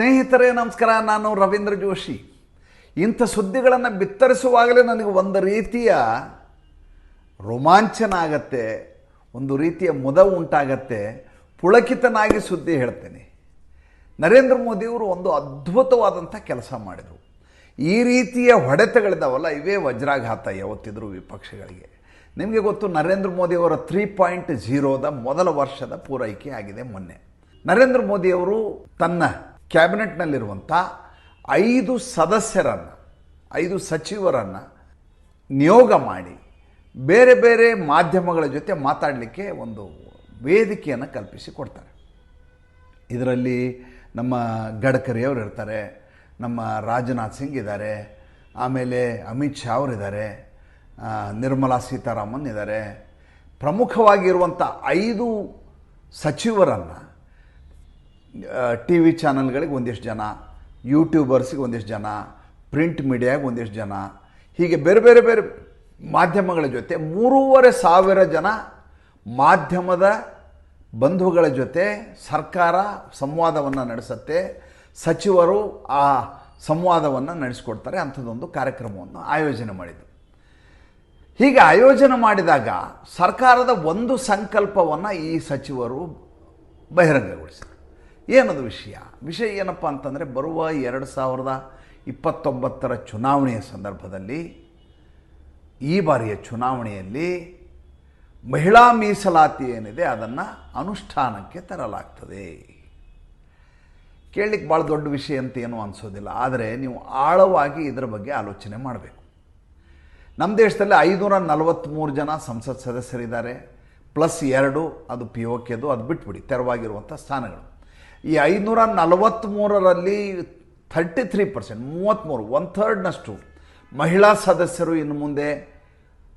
ಸ್ನೇಹಿತರೇ, ನಮಸ್ಕಾರ. ನಾನು ರವೀಂದ್ರ ಜೋಶಿ. ಇಂಥ ಸುದ್ದಿಗಳನ್ನು ಬಿತ್ತರಿಸುವಾಗಲೇ ನನಗೆ ಒಂದು ರೀತಿಯ ರೋಮಾಂಚನ ಆಗತ್ತೆ ಒಂದು ರೀತಿಯ ಮುದ ಉಂಟಾಗತ್ತೆ. ಪುಳಕಿತನಾಗಿ ಸುದ್ದಿ ಹೇಳ್ತೇನೆ. ನರೇಂದ್ರ ಮೋದಿಯವರು ಒಂದು ಅದ್ಭುತವಾದಂಥ ಕೆಲಸ ಮಾಡಿದರು. ಈ ರೀತಿಯ ಹೊಡೆತಗಳಿದಾವಲ್ಲ, ಇವೇ ವಜ್ರಾಘಾತ ಯಾವತ್ತಿದ್ರು ವಿಪಕ್ಷಗಳಿಗೆ. ನಿಮಗೆ ಗೊತ್ತು, ನರೇಂದ್ರ ಮೋದಿಯವರ ತ್ರೀ ಪಾಯಿಂಟ್ ಜೀರೋದ ಮೊದಲ ವರ್ಷದ ಪೂರೈಕೆ ಆಗಿದೆ ಮೊನ್ನೆ. ನರೇಂದ್ರ ಮೋದಿಯವರು ತನ್ನ ಕ್ಯಾಬಿನೆಟ್ನಲ್ಲಿರುವಂಥ ಐದು ಸದಸ್ಯರನ್ನು, ಐದು ಸಚಿವರನ್ನು ನಿಯೋಗ ಮಾಡಿ ಬೇರೆ ಬೇರೆ ಮಾಧ್ಯಮಗಳ ಜೊತೆ ಮಾತಾಡಲಿಕ್ಕೆ ಒಂದು ವೇದಿಕೆಯನ್ನು ಕಲ್ಪಿಸಿ ಕೊಡ್ತಾರೆ. ಇದರಲ್ಲಿ ನಮ್ಮ ಗಡ್ಕರಿಯವರು ಇರ್ತಾರೆ, ನಮ್ಮ ರಾಜನಾಥ್ ಸಿಂಗ್ ಇದ್ದಾರೆ, ಆಮೇಲೆ ಅಮಿತ್ ಶಾ ಅವರಿದ್ದಾರೆ ನಿರ್ಮಲಾ ಸೀತಾರಾಮನ್ ಇದ್ದಾರೆ. ಪ್ರಮುಖವಾಗಿರುವಂಥ ಐದು ಸಚಿವರನ್ನು ಟಿ ವಿ ಚಾನಲ್ಗಳಿಗೆ ಒಂದಿಷ್ಟು ಜನ, ಯೂಟ್ಯೂಬರ್ಸ್ಗೆ ಒಂದಿಷ್ಟು ಜನ, ಪ್ರಿಂಟ್ ಮೀಡಿಯಾಗೆ ಒಂದಿಷ್ಟು ಜನ, ಹೀಗೆ ಬೇರೆ ಬೇರೆ ಬೇರೆ ಮಾಧ್ಯಮಗಳ ಜೊತೆ ಮೂರುವರೆ ಸಾವಿರ ಜನ ಮಾಧ್ಯಮದ ಬಂಧುಗಳ ಜೊತೆ ಸರ್ಕಾರ ಸಂವಾದವನ್ನು ನಡೆಸುತ್ತೆ. ಸಚಿವರು ಆ ಸಂವಾದವನ್ನು ನಡೆಸಿಕೊಡ್ತಾರೆ. ಅಂಥದ್ದೊಂದು ಕಾರ್ಯಕ್ರಮವನ್ನು ಆಯೋಜನೆ ಮಾಡಿದರು ಹೀಗೆ ಆಯೋಜನೆ ಮಾಡಿದಾಗ ಸರ್ಕಾರದ ಒಂದು ಸಂಕಲ್ಪವನ್ನು ಈ ಸಚಿವರು ಬಹಿರಂಗಗೊಳಿಸಿದರು ಏನದು ವಿಷಯ? ವಿಷಯ ಏನಪ್ಪ ಅಂತಂದರೆ ಬರುವ ಎರಡು ಸಾವಿರದ ಇಪ್ಪತ್ತೊಂಬತ್ತರ ಚುನಾವಣೆಯ ಸಂದರ್ಭದಲ್ಲಿ ಈ ಬಾರಿಯ ಚುನಾವಣೆಯಲ್ಲಿ ಮಹಿಳಾ ಮೀಸಲಾತಿ ಏನಿದೆ ಅದನ್ನು ಅನುಷ್ಠಾನಕ್ಕೆ ತರಲಾಗ್ತದೆ. ಕೇಳಲಿಕ್ಕೆ ಭಾಳ ದೊಡ್ಡ ವಿಷಯ ಅಂತ ಏನೂ ಅನಿಸೋದಿಲ್ಲ. ಆದರೆ ನೀವು ಆಳವಾಗಿ ಇದರ ಬಗ್ಗೆ ಆಲೋಚನೆ ಮಾಡಬೇಕು. ನಮ್ಮ ದೇಶದಲ್ಲಿ ಐನೂರ ನಲವತ್ತ್ಮೂರು ಜನ ಸಂಸತ್ ಸದಸ್ಯರಿದ್ದಾರೆ. ಪ್ಲಸ್ ಎರಡು, ಅದು ಪಿ ಒ ಕೆದು ಅದು ಬಿಟ್ಬಿಡಿ, ತೆರವಾಗಿರುವಂಥ ಸ್ಥಾನಗಳು. ಈ ಐನೂರ ನಲವತ್ತ್ಮೂರರಲ್ಲಿ ಥರ್ಟಿ ತ್ರೀ ಪರ್ಸೆಂಟ್ ಮೂವತ್ತ್ಮೂರು ಒನ್ ಥರ್ಡ್ನಷ್ಟು ಮಹಿಳಾ ಸದಸ್ಯರು ಇನ್ನು ಮುಂದೆ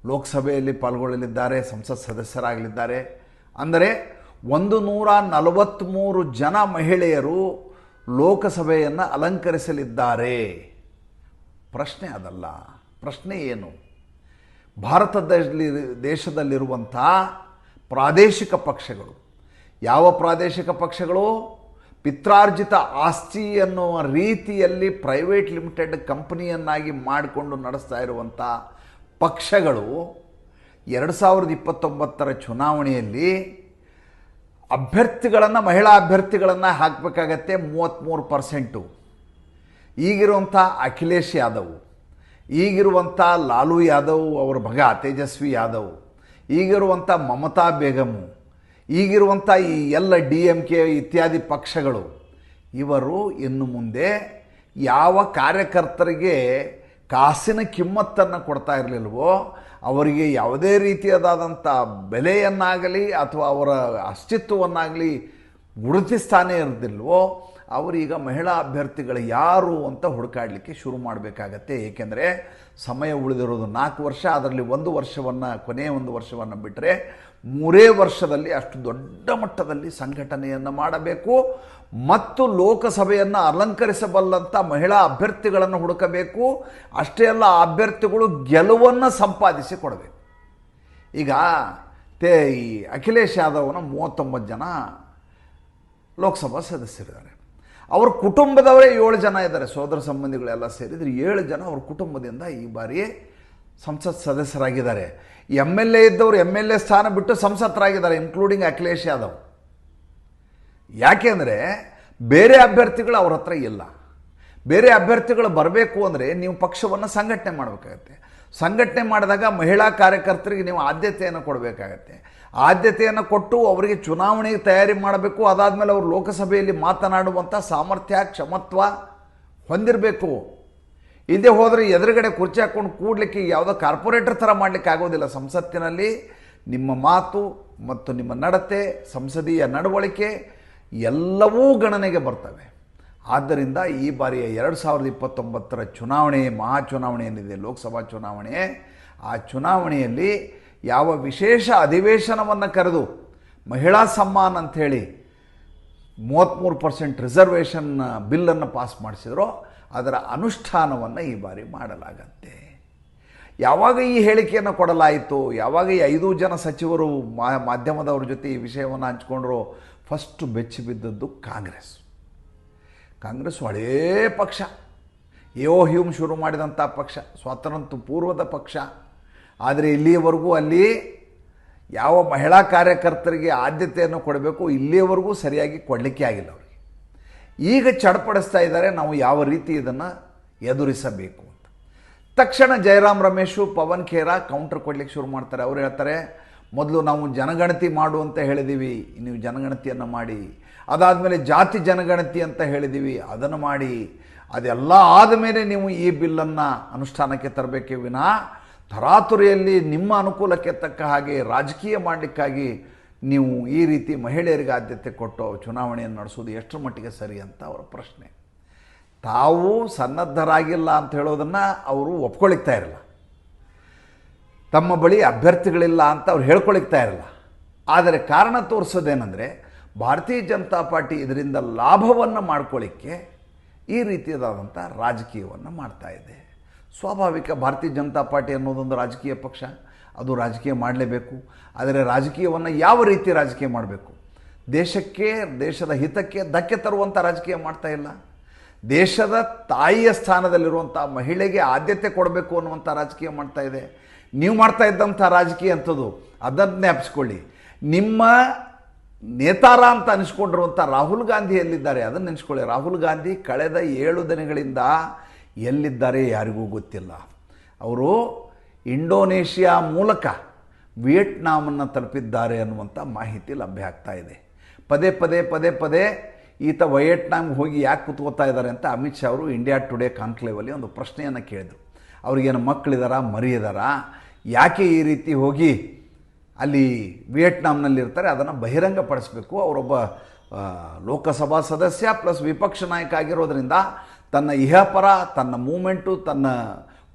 ಲೋಕಸಭೆಯಲ್ಲಿ ಪಾಲ್ಗೊಳ್ಳಲಿದ್ದಾರೆ, ಸಂಸತ್ ಸದಸ್ಯರಾಗಲಿದ್ದಾರೆ. ಅಂದರೆ ಒಂದು ನೂರ ನಲವತ್ತ್ಮೂರು ಜನ ಮಹಿಳೆಯರು ಲೋಕಸಭೆಯನ್ನು ಅಲಂಕರಿಸಲಿದ್ದಾರೆ. ಪ್ರಶ್ನೆ ಅದಲ್ಲ. ಪ್ರಶ್ನೆ ಏನು? ಭಾರತದಲ್ಲಿ, ದೇಶದಲ್ಲಿರುವಂಥ ಪ್ರಾದೇಶಿಕ ಪಕ್ಷಗಳು. ಯಾವ ಪ್ರಾದೇಶಿಕ ಪಕ್ಷಗಳು? ಪಿತ್ರಾರ್ಜಿತ ಆಸ್ತಿ ಅನ್ನುವ ರೀತಿಯಲ್ಲಿ ಪ್ರೈವೇಟ್ ಲಿಮಿಟೆಡ್ ಕಂಪನಿಯನ್ನಾಗಿ ಮಾಡಿಕೊಂಡು ನಡೆಸ್ತಾ ಇರುವಂಥ ಪಕ್ಷಗಳು ಎರಡು ಸಾವಿರದ ಇಪ್ಪತ್ತೊಂಬತ್ತರ ಚುನಾವಣೆಯಲ್ಲಿ ಅಭ್ಯರ್ಥಿಗಳನ್ನು, ಮಹಿಳಾ ಅಭ್ಯರ್ಥಿಗಳನ್ನು ಹಾಕಬೇಕಾಗತ್ತೆ ಮೂವತ್ತ್ಮೂರು ಪರ್ಸೆಂಟು. ಈಗಿರುವಂಥ ಅಖಿಲೇಶ್ ಯಾದವ್ ಈಗಿರುವಂಥ ಲಾಲು ಯಾದವ್ ಅವರ ಮಗ ತೇಜಸ್ವಿ ಯಾದವ್ ಈಗಿರುವಂಥ ಮಮತಾ ಬೇಗಮು ಈಗಿರುವಂಥ ಈ ಎಲ್ಲ ಡಿ ಎಂ ಕೆ ಇತ್ಯಾದಿ ಪಕ್ಷಗಳು, ಇವರು ಇನ್ನು ಮುಂದೆ ಯಾವ ಕಾರ್ಯಕರ್ತರಿಗೆ ಕಾಸಿನ ಕಿಮ್ಮತ್ತನ್ನು ಕೊಡ್ತಾ ಇರಲಿಲ್ವೋ, ಅವರಿಗೆ ಯಾವುದೇ ರೀತಿಯಾದಂಥ ಬೆಲೆಯನ್ನಾಗಲಿ ಅಥವಾ ಅವರ ಅಸ್ತಿತ್ವವನ್ನಾಗಲಿ ಗುರುತಿಸ್ತಾನೇ ಇರೋದಿಲ್ವೋ ಅವರೀಗ ಮಹಿಳಾ ಅಭ್ಯರ್ಥಿಗಳು ಯಾರು ಅಂತ ಹುಡುಕಾಡಲಿಕ್ಕೆ ಶುರು ಮಾಡಬೇಕಾಗತ್ತೆ. ಏಕೆಂದರೆ ಸಮಯ ಉಳಿದಿರೋದು ನಾಲ್ಕು ವರ್ಷ, ಅದರಲ್ಲಿ ಒಂದು ವರ್ಷವನ್ನು, ಕೊನೆಯ ಒಂದು ವರ್ಷವನ್ನು ಬಿಟ್ಟರೆ ಮೂರೇ ವರ್ಷದಲ್ಲಿ ಅಷ್ಟು ದೊಡ್ಡ ಮಟ್ಟದಲ್ಲಿ ಸಂಘಟನೆಯನ್ನು ಮಾಡಬೇಕು. ಮತ್ತು ಲೋಕಸಭೆಯನ್ನು ಅಲಂಕರಿಸಬಲ್ಲಂಥ ಮಹಿಳಾ ಅಭ್ಯರ್ಥಿಗಳನ್ನು ಹುಡುಕಬೇಕು. ಅಷ್ಟೇ ಅಲ್ಲ ಅಭ್ಯರ್ಥಿಗಳು ಗೆಲುವನ್ನು ಸಂಪಾದಿಸಿ ಕೊಡಬೇಕು. ಈಗ ತೇ ಈ ಅಖಿಲೇಶ್ ಯಾದವ್ನ ಮೂವತ್ತೊಂಬತ್ತು ಜನ ಲೋಕಸಭಾ ಸದಸ್ಯರಿದ್ದಾರೆ. ಅವ್ರ ಕುಟುಂಬದವರೇ ಏಳು ಜನ ಇದ್ದಾರೆ, ಸೋದರ ಸಂಬಂಧಿಗಳೆಲ್ಲ ಸೇರಿದರೆ ಏಳು ಜನ ಅವ್ರ ಕುಟುಂಬದಿಂದ ಈ ಬಾರಿ ಸಂಸತ್ ಸದಸ್ಯರಾಗಿದ್ದಾರೆ. ಎಂ ಎಲ್ ಎ ಇದ್ದವರು ಎಂ ಎಲ್ ಎ ಸ್ಥಾನ ಬಿಟ್ಟು ಸಂಸತ್ತರಾಗಿದ್ದಾರೆ ಇನ್ಕ್ಲೂಡಿಂಗ್ ಅಖಿಲೇಶ್ ಯಾದವ್. ಯಾಕೆಂದರೆ ಬೇರೆ ಅಭ್ಯರ್ಥಿಗಳು ಅವ್ರ ಹತ್ರ ಇಲ್ಲ. ಬೇರೆ ಅಭ್ಯರ್ಥಿಗಳು ಬರಬೇಕು ಅಂದರೆ ನೀವು ಪಕ್ಷವನ್ನು ಸಂಘಟನೆ ಮಾಡಬೇಕಾಗತ್ತೆ. ಸಂಘಟನೆ ಮಾಡಿದಾಗ ಮಹಿಳಾ ಕಾರ್ಯಕರ್ತರಿಗೆ ನೀವು ಆದ್ಯತೆಯನ್ನು ಕೊಡಬೇಕಾಗತ್ತೆ. ಆದ್ಯತೆಯನ್ನು ಕೊಟ್ಟು ಅವರಿಗೆ ಚುನಾವಣೆಗೆ ತಯಾರಿ ಮಾಡಬೇಕು. ಅದಾದಮೇಲೆ ಅವರು ಲೋಕಸಭೆಯಲ್ಲಿ ಮಾತನಾಡುವಂಥ ಸಾಮರ್ಥ್ಯ, ಕ್ಷಮತ್ವ ಹೊಂದಿರಬೇಕು. ಇಲ್ಲದೆ ಹೋದರೆ ಎದುರುಗಡೆ ಕುರ್ಚಿ ಹಾಕ್ಕೊಂಡು ಕೂಡಲಿಕ್ಕೆ ಯಾವುದೋ ಕಾರ್ಪೊರೇಟರ್ ಥರ ಮಾಡಲಿಕ್ಕೆ ಆಗೋದಿಲ್ಲ ಸಂಸತ್ತಿನಲ್ಲಿ. ನಿಮ್ಮ ಮಾತು ಮತ್ತು ನಿಮ್ಮ ನಡತೆ, ಸಂಸದೀಯ ನಡವಳಿಕೆ ಎಲ್ಲವೂ ಗಣನೆಗೆ ಬರ್ತವೆ. ಆದ್ದರಿಂದ ಈ ಬಾರಿಯ ಎರಡು ಸಾವಿರದ ಇಪ್ಪತ್ತೊಂಬತ್ತರ ಚುನಾವಣೆ ಮಹಾ ಚುನಾವಣೆ ಏನಿದೆ, ಲೋಕಸಭಾ ಚುನಾವಣೆ, ಆ ಚುನಾವಣೆಯಲ್ಲಿ ಯಾವ ವಿಶೇಷ ಅಧಿವೇಶನವನ್ನು ಕರೆದು ಮಹಿಳಾ ಸಮ್ಮಾನ್ ಅಂಥೇಳಿ ಮೂವತ್ತ್ಮೂರು ಪರ್ಸೆಂಟ್ ರಿಸರ್ವೇಷನ್ ಬಿಲ್ಲನ್ನು ಪಾಸ್ ಮಾಡಿಸಿದ್ರೋ ಅದರ ಅನುಷ್ಠಾನವನ್ನು ಈ ಬಾರಿ ಮಾಡಲಾಗತ್ತೆ. ಯಾವಾಗ ಈ ಹೇಳಿಕೆಯನ್ನು ಕೊಡಲಾಯಿತು, ಯಾವಾಗ ಈ ಐದು ಜನ ಸಚಿವರು ಮಾಧ್ಯಮದವ್ರ ಜೊತೆ ಈ ವಿಷಯವನ್ನು ಹಂಚ್ಕೊಂಡ್ರು ಫಸ್ಟು ಬೆಚ್ಚಿ ಬಿದ್ದದ್ದು ಕಾಂಗ್ರೆಸ್. ಕಾಂಗ್ರೆಸ್ ಹಳೇ ಪಕ್ಷ. ಯೋ ಹ್ಯೂಮ್ ಶುರು ಮಾಡಿದಂಥ ಪಕ್ಷ, ಸ್ವಾತಂತ್ರ್ಯ ಪೂರ್ವದ ಪಕ್ಷ. ಆದರೆ ಇಲ್ಲಿಯವರೆಗೂ ಅಲ್ಲಿ ಯಾವ ಮಹಿಳಾ ಕಾರ್ಯಕರ್ತರಿಗೆ ಆದ್ಯತೆಯನ್ನು ಕೊಡಬೇಕು ಇಲ್ಲಿಯವರೆಗೂ ಸರಿಯಾಗಿ ಕೊಡಲಿಕ್ಕೆ ಆಗಿಲ್ಲ ಅವರಿಗೆ. ಈಗ ಚಡಪಡಿಸ್ತಾ ಇದ್ದಾರೆ, ನಾವು ಯಾವ ರೀತಿ ಇದನ್ನು ಎದುರಿಸಬೇಕು ಅಂತ. ತಕ್ಷಣ ಜಯರಾಮ್ ರಮೇಶು, ಪವನ್ ಖೇರಾ ಕೌಂಟರ್ ಕೊಡ್ಲಿಕ್ಕೆ ಶುರು ಮಾಡ್ತಾರೆ. ಅವ್ರು ಹೇಳ್ತಾರೆ, ಮೊದಲು ನಾವು ಜನಗಣತಿ ಮಾಡು ಅಂತ ಹೇಳಿದ್ದೀವಿ ನೀವು ಜನಗಣತಿಯನ್ನು ಮಾಡಿ. ಅದಾದಮೇಲೆ ಜಾತಿ ಜನಗಣತಿ ಅಂತ ಹೇಳಿದ್ದೀವಿ ಅದನ್ನು ಮಾಡಿ. ಅದೆಲ್ಲ ಆದಮೇಲೆ ನೀವು ಈ ಬಿಲ್ಲನ್ನು ಅನುಷ್ಠಾನಕ್ಕೆ ತರಬೇಕೇ ವಿನಃ ತರಾತುರಿಯಲ್ಲಿ ನಿಮ್ಮ ಅನುಕೂಲಕ್ಕೆ ತಕ್ಕ ಹಾಗೆ ರಾಜಕೀಯ ಮಾಡಲಿಕ್ಕಾಗಿ ನೀವು ಈ ರೀತಿ ಮಹಿಳೆಯರಿಗೆ ಆದ್ಯತೆ ಕೊಟ್ಟು ಚುನಾವಣೆಯನ್ನು ನಡೆಸೋದು ಎಷ್ಟರ ಮಟ್ಟಿಗೆ ಸರಿ ಅಂತ ಅವರ ಪ್ರಶ್ನೆ. ತಾವು ಸನ್ನದ್ಧರಾಗಿಲ್ಲ ಅಂತ ಹೇಳೋದನ್ನು ಅವರು ಒಪ್ಕೊಳಿಕ್ತಾ ಇರಲ್ಲ. ತಮ್ಮ ಬಳಿ ಅಭ್ಯರ್ಥಿಗಳಿಲ್ಲ ಅಂತ ಅವ್ರು ಹೇಳ್ಕೊಳಿಕ್ತಾ ಇರಲ್ಲ. ಆದರೆ ಕಾರಣ ತೋರಿಸೋದೇನೆಂದರೆ ಭಾರತೀಯ ಜನತಾ ಪಾರ್ಟಿ ಇದರಿಂದ ಲಾಭವನ್ನು ಮಾಡ್ಕೊಳ್ಳಿಕ್ಕೆ ಈ ರೀತಿಯಾದಂಥ ರಾಜಕೀಯವನ್ನು ಮಾಡ್ತಾ ಇದೆ. ಸ್ವಾಭಾವಿಕ ಭಾರತೀಯ ಜನತಾ ಪಾರ್ಟಿ ಅನ್ನೋದೊಂದು ರಾಜಕೀಯ ಪಕ್ಷ. ಅದು ರಾಜಕೀಯ ಮಾಡಲೇಬೇಕು. ಆದರೆ ರಾಜಕೀಯವನ್ನು ಯಾವ ರೀತಿ ರಾಜಕೀಯ ಮಾಡಬೇಕು? ದೇಶಕ್ಕೆ, ದೇಶದ ಹಿತಕ್ಕೆ ಧಕ್ಕೆ ತರುವಂಥ ರಾಜಕೀಯ ಮಾಡ್ತಾ ಇಲ್ಲ. ದೇಶದ ತಾಯಿಯ ಸ್ಥಾನದಲ್ಲಿರುವಂಥ ಮಹಿಳೆಗೆ ಆದ್ಯತೆ ಕೊಡಬೇಕು ಅನ್ನುವಂಥ ರಾಜಕೀಯ ಮಾಡ್ತಾ ಇದೆ. ನೀವು ಮಾಡ್ತಾ ಇದ್ದಂಥ ರಾಜಕೀಯ ಅಂಥದ್ದು, ಅದನ್ನು ಜ್ಞಾಪಿಸ್ಕೊಳ್ಳಿ. ನಿಮ್ಮ ನೇತಾರ ಅಂತ ಅನಿಸ್ಕೊಂಡಿರುವಂಥ ರಾಹುಲ್ ಗಾಂಧಿ ಎಲ್ಲಿದ್ದಾರೆ? ಅದನ್ನು ನೆನೆಸ್ಕೊಳ್ಳಿ. ರಾಹುಲ್ ಗಾಂಧಿ ಕಳೆದ ಏಳು ದಿನಗಳಿಂದ ಎಲ್ಲಿದ್ದಾರೆ ಯಾರಿಗೂ ಗೊತ್ತಿಲ್ಲ. ಅವರು ಇಂಡೋನೇಷಿಯಾ ಮೂಲಕ ವಿಯೆಟ್ನಾಮನ್ನು ತಲುಪಿದ್ದಾರೆ ಅನ್ನುವಂಥ ಮಾಹಿತಿ ಲಭ್ಯ ಆಗ್ತಾ ಇದೆ. ಪದೇ ಪದೇ ಪದೇ ಪದೇ ಈತ ವಿಯೆಟ್ನಾಮ್ಗೆ ಹೋಗಿ ಯಾಕೆ ಕುತ್ಕೋತಾ ಇದ್ದಾರೆ ಅಂತ ಅಮಿತ್ ಶಾ ಅವರು ಇಂಡಿಯಾ ಟುಡೇ ಕಾನ್ಕ್ಲೇವಲ್ಲಿ ಒಂದು ಪ್ರಶ್ನೆಯನ್ನು ಕೇಳಿದರು. ಅವ್ರಿಗೇನು ಮಕ್ಕಳಿದಾರ, ಮರಿಯಿದಾರಾ, ಯಾಕೆ ಈ ರೀತಿ ಹೋಗಿ ಅಲ್ಲಿ ವಿಯೆಟ್ನಾಮ್ನಲ್ಲಿರ್ತಾರೆ ಅದನ್ನು ಬಹಿರಂಗಪಡಿಸಬೇಕು. ಅವರೊಬ್ಬ ಲೋಕಸಭಾ ಸದಸ್ಯ ಪ್ಲಸ್ ವಿಪಕ್ಷ ನಾಯಕ ಆಗಿರೋದ್ರಿಂದ ತನ್ನ ಇಹಪರ, ತನ್ನ ಮೂಮೆಂಟು, ತನ್ನ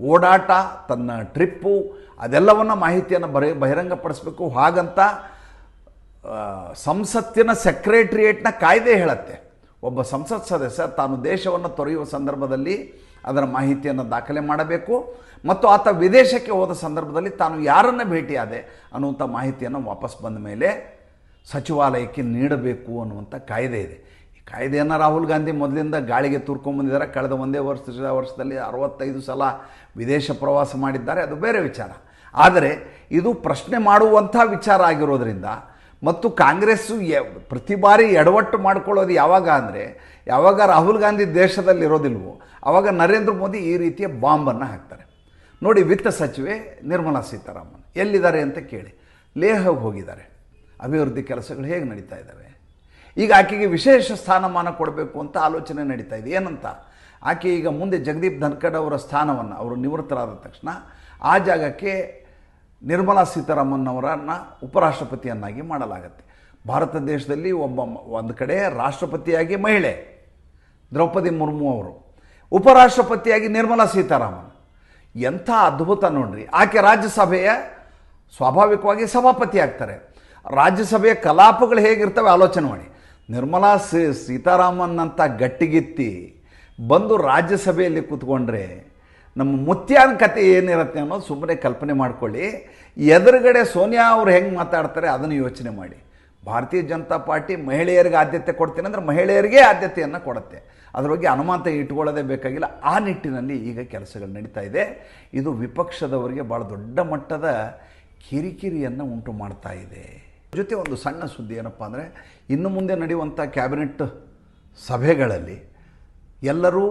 ಓಡಾಟ, ತನ್ನ ಟ್ರಿಪ್ಪು, ಅದೆಲ್ಲವನ್ನು ಮಾಹಿತಿಯನ್ನು ಬರ, ಬಹಿರಂಗಪಡಿಸಬೇಕು. ಹಾಗಂತ ಸಂಸತ್ತಿನ ಸೆಕ್ರೆಟ್ರಿಯೇಟ್ನ ಕಾಯ್ದೆ ಹೇಳುತ್ತೆ. ಒಬ್ಬ ಸಂಸತ್ ಸದಸ್ಯ ತಾನು ದೇಶವನ್ನು ತೊರೆಯುವ ಸಂದರ್ಭದಲ್ಲಿ ಅದರ ಮಾಹಿತಿಯನ್ನು ದಾಖಲೆ ಮಾಡಬೇಕು. ಮತ್ತು ಆತ ವಿದೇಶಕ್ಕೆ ಹೋದ ಸಂದರ್ಭದಲ್ಲಿ ತಾನು ಯಾರನ್ನು ಭೇಟಿಯಾದೆ ಅನ್ನುವಂಥ ಮಾಹಿತಿಯನ್ನು ವಾಪಸ್ ಬಂದ ಮೇಲೆ ಸಚಿವಾಲಯಕ್ಕೆ ನೀಡಬೇಕು ಅನ್ನುವಂಥ ಕಾಯ್ದೆ ಇದೆ. ಕಾಯ್ದೆಯನ್ನು ರಾಹುಲ್ ಗಾಂಧಿ ಮೊದಲಿಂದ ಗಾಳಿಗೆ ತೂರ್ಕೊಂಬಂದಿದ್ದಾರೆ ಕಳೆದ ಒಂದೇ ವರ್ಷದ ವರ್ಷದಲ್ಲಿ ಅರವತ್ತೈದು ಸಲ ವಿದೇಶ ಪ್ರವಾಸ ಮಾಡಿದ್ದಾರೆ. ಅದು ಬೇರೆ ವಿಚಾರ. ಆದರೆ ಇದು ಪ್ರಶ್ನೆ ಮಾಡುವಂಥ ವಿಚಾರ ಆಗಿರೋದ್ರಿಂದ ಮತ್ತು ಕಾಂಗ್ರೆಸ್ಸು ಪ್ರತಿ ಬಾರಿ ಎಡವಟ್ಟು ಮಾಡ್ಕೊಳ್ಳೋದು ಯಾವಾಗ ಅಂದರೆ, ಯಾವಾಗ ರಾಹುಲ್ ಗಾಂಧಿ ದೇಶದಲ್ಲಿರೋದಿಲ್ವೋ ಆವಾಗ ನರೇಂದ್ರ ಮೋದಿ ಈ ರೀತಿಯ ಬಾಂಬನ್ನು ಹಾಕ್ತಾರೆ. ನೋಡಿ, ವಿತ್ತ ಸಚಿವೆ ನಿರ್ಮಲಾ ಸೀತಾರಾಮನ್ ಎಲ್ಲಿದ್ದಾರೆ ಅಂತ ಕೇಳಿ. ಲೇಹಗೆ ಹೋಗಿದ್ದಾರೆ. ಅಭಿವೃದ್ಧಿ ಕೆಲಸಗಳು ಹೇಗೆ ನಡೀತಾ ಇದ್ದಾವೆ? ಈಗ ಆಕೆಗೆ ವಿಶೇಷ ಸ್ಥಾನಮಾನ ಕೊಡಬೇಕು ಅಂತ ಆಲೋಚನೆ ನಡೀತಾ ಇದೆ. ಏನಂತ? ಆಕೆ ಈಗ ಮುಂದೆ ಜಗದೀಪ್ ಧನ್ಕಡ್ ಅವರ ಸ್ಥಾನವನ್ನು, ಅವರು ನಿವೃತ್ತರಾದ ತಕ್ಷಣ ಆ ಜಾಗಕ್ಕೆ ನಿರ್ಮಲಾ ಸೀತಾರಾಮನ್ ಅವರನ್ನು ಉಪರಾಷ್ಟ್ರಪತಿಯನ್ನಾಗಿ ಮಾಡಲಾಗತ್ತೆ. ಭಾರತ ದೇಶದಲ್ಲಿ ಒಬ್ಬ ಒಂದು ಕಡೆ ರಾಷ್ಟ್ರಪತಿಯಾಗಿ ಮಹಿಳೆ, ದ್ರೌಪದಿ ಮುರ್ಮು ಅವರು, ಉಪರಾಷ್ಟ್ರಪತಿಯಾಗಿ ನಿರ್ಮಲಾ ಸೀತಾರಾಮನ್. ಎಂಥ ಅದ್ಭುತ ನೋಡ್ರಿ. ಆಕೆ ರಾಜ್ಯಸಭೆಯ ಸ್ವಾಭಾವಿಕವಾಗಿ ಸಭಾಪತಿ ಆಗ್ತಾರೆ. ರಾಜ್ಯಸಭೆಯ ಕಲಾಪಗಳು ಹೇಗಿರ್ತವೆ ಆಲೋಚನೆ ಮಾಡಿ. ನಿರ್ಮಲಾ ಸೇ ಸೀತಾರಾಮನ್ ಅಂತ ಗಟ್ಟಿಗಿತ್ತಿ ಬಂದು ರಾಜ್ಯಸಭೆಯಲ್ಲಿ ಕೂತ್ಕೊಂಡ್ರೆ ನಮ್ಮ ಮುತ್ಯಾನ ಕತೆ ಏನಿರುತ್ತೆ ಅನ್ನೋದು ಸುಮ್ಮನೆ ಕಲ್ಪನೆ ಮಾಡ್ಕೊಳ್ಳಿ. ಎದುರುಗಡೆ ಸೋನಿಯಾ ಅವ್ರು ಹೆಂಗೆ ಮಾತಾಡ್ತಾರೆ ಅದನ್ನು ಯೋಚನೆ ಮಾಡಿ. ಭಾರತೀಯ ಜನತಾ ಪಾರ್ಟಿ ಮಹಿಳೆಯರಿಗೆ ಆದ್ಯತೆ ಕೊಡ್ತೀನಿ ಅಂದರೆ ಮಹಿಳೆಯರಿಗೆ ಆದ್ಯತೆಯನ್ನು ಕೊಡುತ್ತೆ. ಅದ್ರ ಬಗ್ಗೆ ಅನುಮಾನ ಇಟ್ಕೊಳ್ಳೋದೇ ಬೇಕಾಗಿಲ್ಲ. ಆ ನಿಟ್ಟಿನಲ್ಲಿ ಈಗ ಕೆಲಸಗಳು ನಡೀತಾ ಇದೆ. ಇದು ವಿಪಕ್ಷದವರಿಗೆ ಭಾಳ ದೊಡ್ಡ ಮಟ್ಟದ ಕಿರಿಕಿರಿಯನ್ನು ಉಂಟು ಮಾಡ್ತಾ ಇದೆ. ಜೊತೆ ಒಂದು ಸಣ್ಣ ಸುದ್ದಿ ಏನಪ್ಪ ಅಂದರೆ, ಇನ್ನು ಮುಂದೆ ನಡೆಯುವಂಥ ಕ್ಯಾಬಿನೆಟ್ ಸಭೆಗಳಲ್ಲಿ ಎಲ್ಲರೂ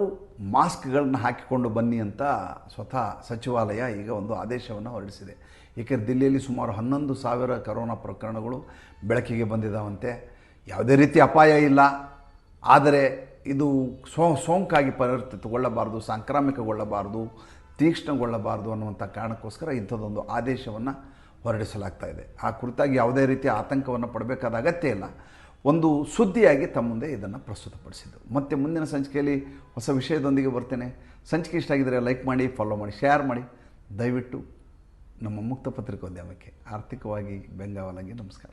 ಮಾಸ್ಕ್ಗಳನ್ನು ಹಾಕಿಕೊಂಡು ಬನ್ನಿ ಅಂತ ಸ್ವತಃ ಸಚಿವಾಲಯ ಈಗ ಒಂದು ಆದೇಶವನ್ನು ಹೊರಡಿಸಿದೆ. ಏಕೆಂದರೆ ದಿಲ್ಲಿಯಲ್ಲಿ ಸುಮಾರು ಹನ್ನೊಂದು ಸಾವಿರ ಕರೋನಾ ಪ್ರಕರಣಗಳು ಬೆಳಕಿಗೆ ಬಂದಿದ್ದಾವಂತೆ ಯಾವುದೇ ರೀತಿ ಅಪಾಯ ಇಲ್ಲ. ಆದರೆ ಇದು ಸೋ, ಸೋಂಕಾಗಿ ಪರಿವರ್ತಿತಗೊಳ್ಳಬಾರ್ದು, ಸಾಂಕ್ರಾಮಿಕಗೊಳ್ಳಬಾರ್ದು, ತೀಕ್ಷ್ಣಗೊಳ್ಳಬಾರ್ದು ಅನ್ನುವಂಥ ಕಾರಣಕ್ಕೋಸ್ಕರ ಇಂಥದ್ದೊಂದು ಆದೇಶವನ್ನು ಹೊರಡಿಸಲಾಗ್ತಾ ಇದೆ. ಆ ಕುರಿತಾಗಿ ಯಾವುದೇ ರೀತಿಯ ಆತಂಕವನ್ನು ಪಡಬೇಕಾದ ಅಗತ್ಯ ಇಲ್ಲ. ಒಂದು ಸುದ್ದಿಯಾಗಿ ತಮ್ಮ ಮುಂದೆ ಇದನ್ನು ಪ್ರಸ್ತುತಪಡಿಸಿದ್ದು. ಮತ್ತೆ ಮುಂದಿನ ಸಂಚಿಕೆಯಲ್ಲಿ ಹೊಸ ವಿಷಯದೊಂದಿಗೆ ಬರ್ತೇನೆ. ಸಂಚಿಕೆ ಇಷ್ಟ ಆಗಿದ್ದರೆ ಲೈಕ್ ಮಾಡಿ, ಫಾಲೋ ಮಾಡಿ, ಶೇರ್ ಮಾಡಿ. ದಯವಿಟ್ಟು ನಮ್ಮ ಮುಕ್ತ ಪತ್ರಿಕೋದ್ಯಮಕ್ಕೆ ಆರ್ಥಿಕವಾಗಿ ಬೆಂಗಾವಲಾಗಿ ನಮಸ್ಕಾರ.